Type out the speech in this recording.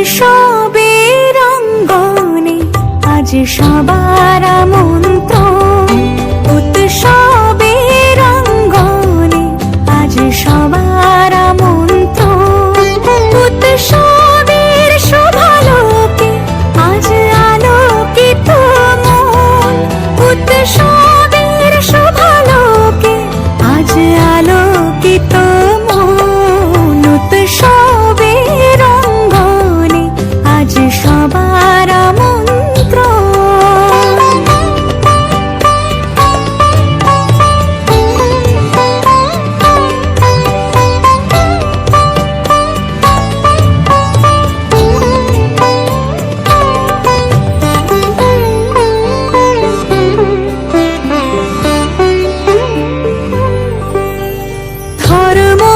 উৎসবের অঙ্গনে আজ সবার মন্ত্র